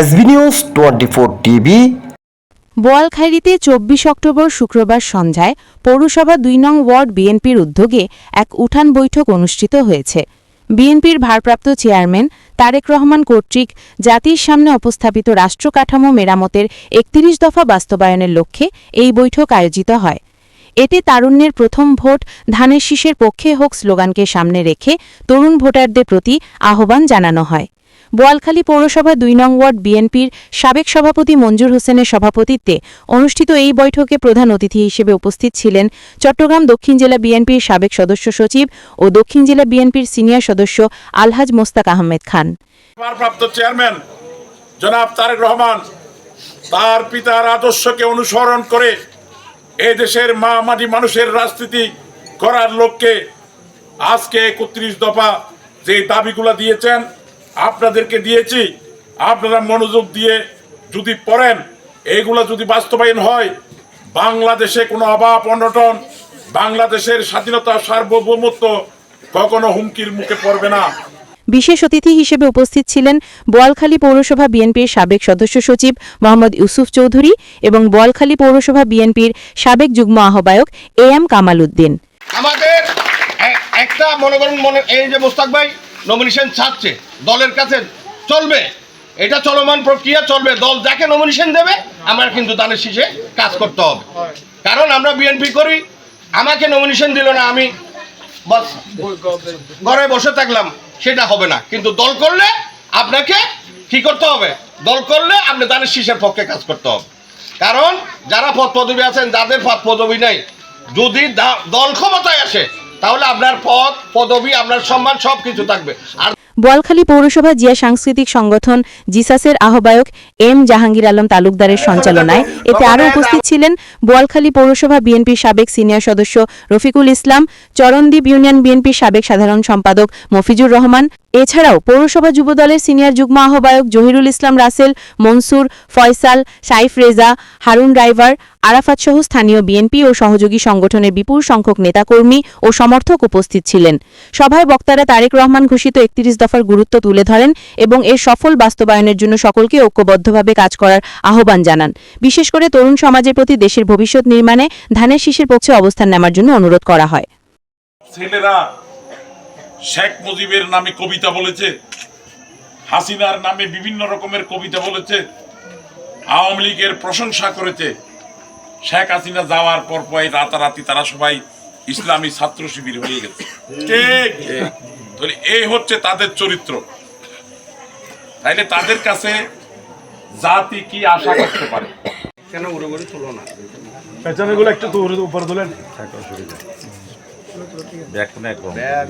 SB news twenty four TV বোয়ালখাইরিতে চব্বিশ October শুক্রবার সন্ধ্যায় পৌরসভা দুই নং ওয়ার্ড বিএনপির উদ্যোগে এক উঠান বৈঠক অনুষ্ঠিত হয়েছে। বিএনপির ভারপ্রাপ্ত চেয়ারম্যান তারেক রহমান কর্তৃক জাতির সামনে উপস্থাপিত রাষ্ট্র কাঠামো মেরামতের একত্রিশ দফা বাস্তবায়নের লক্ষ্যে এই বৈঠক আয়োজিত হয়। এতে তারুণ্যের প্রথম ভোট, ধানের শীষের পক্ষে হোক স্লোগানকে সামনে রেখে তরুণ ভোটারদের প্রতি আহ্বান জানানো হয়। বোয়ালখালী পৌরসভা দুই নং ওয়ার্ড বিএনপির সাবেক সভাপতি মঞ্জুর হোসেনের সভাপতিত্বে অনুষ্ঠিত এই বৈঠকে প্রধান অতিথি হিসেবে উপস্থিত ছিলেন চট্টগ্রাম দক্ষিণ জেলা বিএনপির সাবেক সদস্য সচিব ও দক্ষিণ জেলা বিএনপির সিনিয়র সদস্য আলহাজ মোস্তাক আহমেদ খান। চেয়ারম্যান রহমান তার পিতার আদর্শকে অনুসরণ করে এ দেশের মা মাটি মানুষের রাজনীতি করার লক্ষ্যে আজকে একত্রিশ দফা যে দাবিগুলো দিয়েছেন আপনাদেরকে দিয়েছি। আপনারা মনোযোগ দিয়ে যদি পড়েন এইগুলো যদি বাস্তবায়ন হয় বাংলাদেশে কোনো অভাব অনটন বাংলাদেশের স্বাধীনতা সার্বভৌমত্ব কখনো হুমকির মুখে পড়বে না। বিশেষ অতিথি হিসেবে উপস্থিত ছিলেন বোয়ালখালী পৌরসভা বিএনপির সাবেক সদস্য সচিব মোহাম্মদ ইউসুফ চৌধুরী এবং বোয়ালখালী পৌরসভা বিএনপির সাবেক যুগ্ম আহ্বায়ক এ এম কামাল উদ্দিন। আমাদের একটা মনে করেন মনে এই যে মোস্তাক ভাই নমিনেশন ছাড়ছে, দলের কাছে চলবে। এটা চলমান প্রক্রিয়া চলবে, দল যাকে নমিনেশন দেবে, আমার কিন্তু দানের শীষে কাজ করতে হবে। কারণ আমরা বিএনপি করি, আমাকে নমিনেশন দিল না, আমি ঘরে বসে থাকলাম, সেটা হবে না। কিন্তু দল করলে আপনাকে কি করতে হবে? দল করলে আপনি দানের শীষের পক্ষে কাজ করতে হবে। কারণ যারা পদ পদবী আছেন, যাদের পদ পদবী নেই, যদি দল ক্ষমতায় আসে তাহলে আপনার পদ পদবী আপনার সম্মান সব কিছু থাকবে। আর বোয়ালখালী পৌরসভা জিয়া সাংস্কৃতিক সংগঠন জিসাসের আহ্বায়ক এম জাহাঙ্গীর আলম তালুকদারের সঞ্চালনায় এতে আরও উপস্থিত ছিলেন বোয়ালখালী পৌরসভা বিএনপির সাবেক সিনিয়র সদস্য রফিকুল ইসলাম চরণদ্বীপ ইউনিয়ন বিএনপির সাবেক সাধারণ সম্পাদক মফিজুর রহমান এছাড়াও পৌরসভা যুবদলের সিনিয়র যুগ্ম আহ্বায়ক জহিরুল ইসলাম রাসেল, মনসুর, ফয়সাল, সাইফ রেজা, হারুন ড্রাইভার, আরাফাত সহ স্থানীয় বিএনপি ও সহযোগী সংগঠনের বিপুল সংখ্যক নেতাকর্মী ও সমর্থক উপস্থিত ছিলেন। সভায় বক্তারা তারেক রহমান ঘোষিত একত্রিশ দফার গুরুত্ব তুলে ধরেন এবং এর সফল বাস্তবায়নের জন্য সকলকে ঐক্যবদ্ধভাবে কাজ করার আহ্বান জানান। বিশেষ করে তরুণ সমাজের প্রতি দেশের ভবিষ্যৎ নির্মাণে ধানের শীষের পক্ষে অবস্থান নেওয়ার জন্য অনুরোধ করা হয়। শেখ মুজিবের নামে কবিতা বলেছে হাসিনার নামে বিভিন্ন রকমের কবিতা বলেছে আওয়ামী লীগের প্রশংসা করেছে। শেখ হাসিনা যাওয়ার পর পর রাতারাতি তারা সবাই ইসলামী ছাত্র শিবির হয়ে গেছে। ঠিক। তাহলে এই হচ্ছে তাদের চরিত্র। তাইলে তাদের কাছে জাতি কি আশা করতে পারে? কেন উড়ে উড়ে তুলো না পেছনেগুলো একটু দূর উপরে তোলেন ব্যাগ